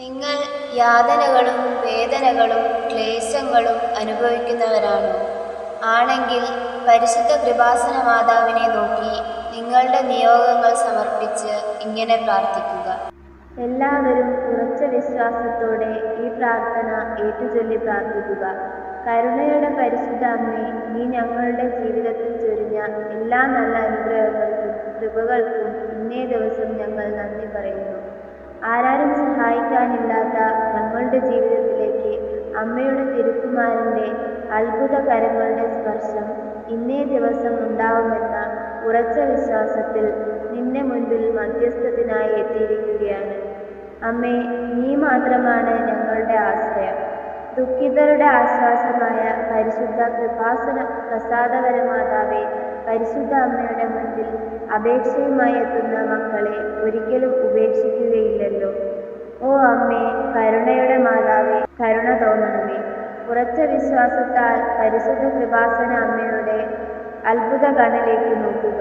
നിങ്ങൾ യാതനകളും വേദനകളും ക്ലേശങ്ങളും അനുഭവിക്കുന്നവരാണോ. ആണെങ്കിൽ പരിശുദ്ധ കൃപാസന മാതാവിനെ നോക്കി നിങ്ങളുടെ നിയോഗങ്ങൾ സമർപ്പിച്ച് ഇങ്ങനെ പ്രാർത്ഥിക്കുക. എല്ലാവരും ഉറച്ച വിശ്വാസത്തോടെ ഈ പ്രാർത്ഥന ഏറ്റുചൊല്ലി പ്രാർത്ഥിക്കുക. കരുണയുടെ പരിശുദ്ധ അമ്മേ നീ ഞങ്ങളുടെ ജീവിതത്തിൽ ചൊരിഞ്ഞ എല്ലാ നല്ല അനുഗ്രഹങ്ങൾക്കും കൃപകൾക്കും ഇന്നേ ദിവസം ഞങ്ങൾ നന്ദി പറയുന്നു. ആരാരും സഹായിക്കാനില്ലാത്ത ഞങ്ങളുടെ ജീവിതത്തിലേക്ക് അമ്മയുടെ തിരുക്കുമാരന്റെ അത്ഭുത കരങ്ങളുടെ സ്പർശം ഇന്നേ ദിവസം ഉണ്ടാവുമെന്ന ഉറച്ച വിശ്വാസത്തിൽ നിന്റെ മുൻപിൽ മധ്യസ്ഥത്തിനായി എത്തിയിരിക്കുകയാണ്. അമ്മേ നീ മാത്രമാണ് ഞങ്ങളുടെ ആശ്രയം. ദുഃഖിതരുടെ ആശ്വാസമായ പരിശുദ്ധ കൃപാസന പ്രസാദകര മാതാവേ പരിശുദ്ധ അമ്മയുടെ മുൻപിൽ അപേക്ഷയുമായി എത്തുന്ന മക്കളെ ഒരിക്കലും ഉപേക്ഷിക്കുകയില്ലല്ലോ. ഓ അമ്മേ കരുണയുടെ മാതാവേ കരുണ തോന്നണമേ. ഉറച്ച വിശ്വാസത്താൽ പരിശുദ്ധ കൃപാസന അമ്മയുടെ അത്ഭുത കണ്ണിലേക്ക് നോക്കുക.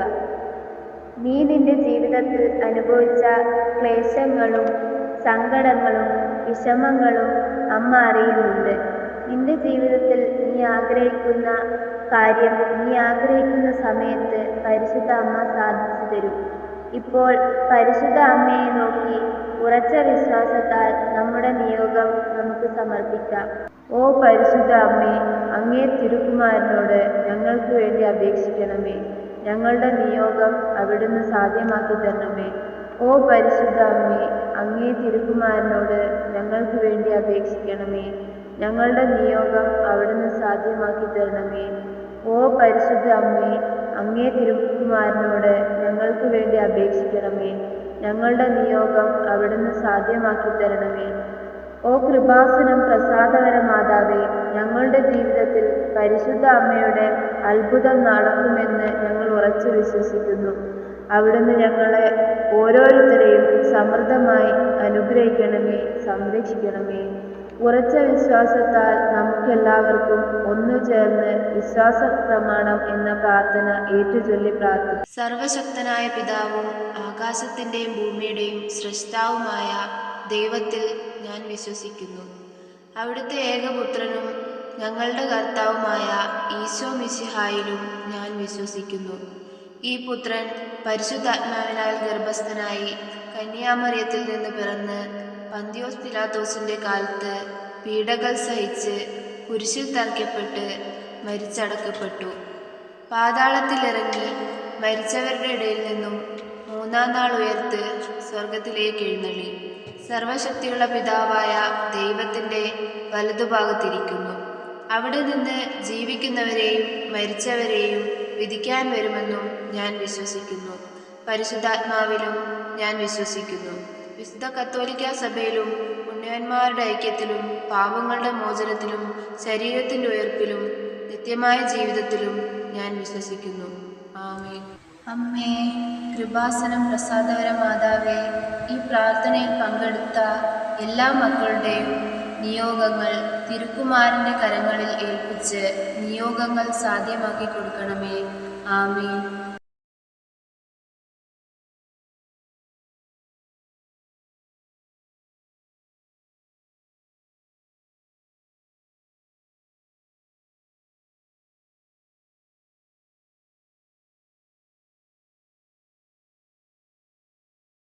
നീ നിന്റെ ജീവിതത്തിൽ അനുഭവിച്ച ക്ലേശങ്ങളും സങ്കടങ്ങളും വിഷമങ്ങളും അമ്മ അറിയുന്നുണ്ട്. നിന്റെ ജീവിതത്തിൽ നീ ആഗ്രഹിക്കുന്ന കാര്യം നീ ആഗ്രഹിക്കുന്ന സമയത്ത് പരിശുദ്ധ അമ്മ സാധിച്ചു തരും. ഇപ്പോൾ പരിശുദ്ധ അമ്മയെ നോക്കി ഉറച്ച വിശ്വാസത്താൽ നമ്മുടെ നിയോഗം നമുക്ക് സമർപ്പിക്കാം. ഓ പരിശുദ്ധ അമ്മേ അങ്ങേ തിരുക്കുമാരനോട് ഞങ്ങൾക്ക് വേണ്ടി അപേക്ഷിക്കണമേ. ഞങ്ങളുടെ നിയോഗം അവിടുന്ന് സാധ്യമാക്കി തരണമേ. ഓ പരിശുദ്ധ അമ്മേ അങ്ങേ തിരുക്കുമാരനോട് ഞങ്ങൾക്ക് വേണ്ടി അപേക്ഷിക്കണമേ. ഞങ്ങളുടെ നിയോഗം അവിടുന്ന് സാധ്യമാക്കി തരണമേ. ഓ പരിശുദ്ധ അമ്മേ അങ്ങേ തിരുക്കുമാരനോട് ഞങ്ങൾക്ക് വേണ്ടി അപേക്ഷിക്കണമേ. ഞങ്ങളുടെ നിയോഗം അവിടുന്ന് സാധ്യമാക്കി തരണമേ. ഓ കൃപാസനം പ്രസാദകര മാതാവേ ഞങ്ങളുടെ ജീവിതത്തിൽ പരിശുദ്ധ അമ്മയുടെ അത്ഭുതം നടക്കുമെന്ന് ഞങ്ങൾ ഉറച്ചു വിശ്വസിക്കുന്നു. അവിടുന്ന് ഞങ്ങളെ ഓരോരുത്തരെയും സമൃദ്ധമായി അനുഗ്രഹിക്കണമേ സംരക്ഷിക്കണമേ. ഉറച്ച വിശ്വാസത്താൽ നമുക്കെല്ലാവർക്കും ഒന്നു ചേർന്ന് വിശ്വാസ പ്രമാണം എന്ന പ്രാർത്ഥന ഏറ്റുചൊല്ലി പ്രാർത്ഥിക്കും. സർവശക്തനായ പിതാവും ആകാശത്തിന്റെയും ഭൂമിയുടെയും സൃഷ്ടാവുമായ ദൈവത്തിൽ ഞാൻ വിശ്വസിക്കുന്നു. അവിടുത്തെ ഏകപുത്രനും ഞങ്ങളുടെ കർത്താവുമായ ഈശോ മിശിഹായിലും ഞാൻ വിശ്വസിക്കുന്നു. ഈ പുത്രൻ പരിശുദ്ധാത്മാവിനാൽ ഗർഭസ്ഥനായി കന്യാമറിയത്തിൽ നിന്ന് പിറന്ന് പന്തിയോസ് പിലാത്തോസിന്റെ കാലത്ത് പീഡകൾ സഹിച്ച് കുരിശിൽ തറയ്ക്കപ്പെട്ട് മരിച്ചടക്കപ്പെട്ടു. പാതാളത്തിലിറങ്ങി മരിച്ചവരുടെ ഇടയിൽ നിന്നും മൂന്നാം നാൾ ഉയർത്ത് സ്വർഗത്തിലേക്ക് എഴുന്നള്ളി. സർവശക്തിയുള്ള പിതാവായ ദൈവത്തിന്റെ വലതുഭാഗത്തിരിക്കുന്നു അവിടെ നിന്ന് ജീവിക്കുന്നവരെയും മരിച്ചവരെയും വിധിക്കാൻ വരുമെന്നും ഞാൻ വിശ്വസിക്കുന്നു. പരിശുദ്ധാത്മാവിലും ഞാൻ വിശ്വസിക്കുന്നു. വിശുദ്ധ കത്തോലിക്ക സഭയിലും പുണ്യവന്മാരുടെ ഐക്യത്തിലും പാപങ്ങളുടെ മോചനത്തിലും ശരീരത്തിന്റെ ഉയർപ്പിലും നിത്യമായ ജീവിതത്തിലും ഞാൻ വിശ്വസിക്കുന്നു. ആമേ അമ്മേ കൃപാസനം പ്രസാദകര മാതാവേ ഈ പ്രാർത്ഥനയിൽ പങ്കെടുത്ത എല്ലാ മക്കളുടെയും നിയോഗങ്ങൾ തിരുക്കുമാരന്റെ കരങ്ങളിൽ ഏൽപ്പിച്ച് നിയോഗങ്ങൾ സാധ്യമാക്കി കൊടുക്കണമേ. ആമേൻ.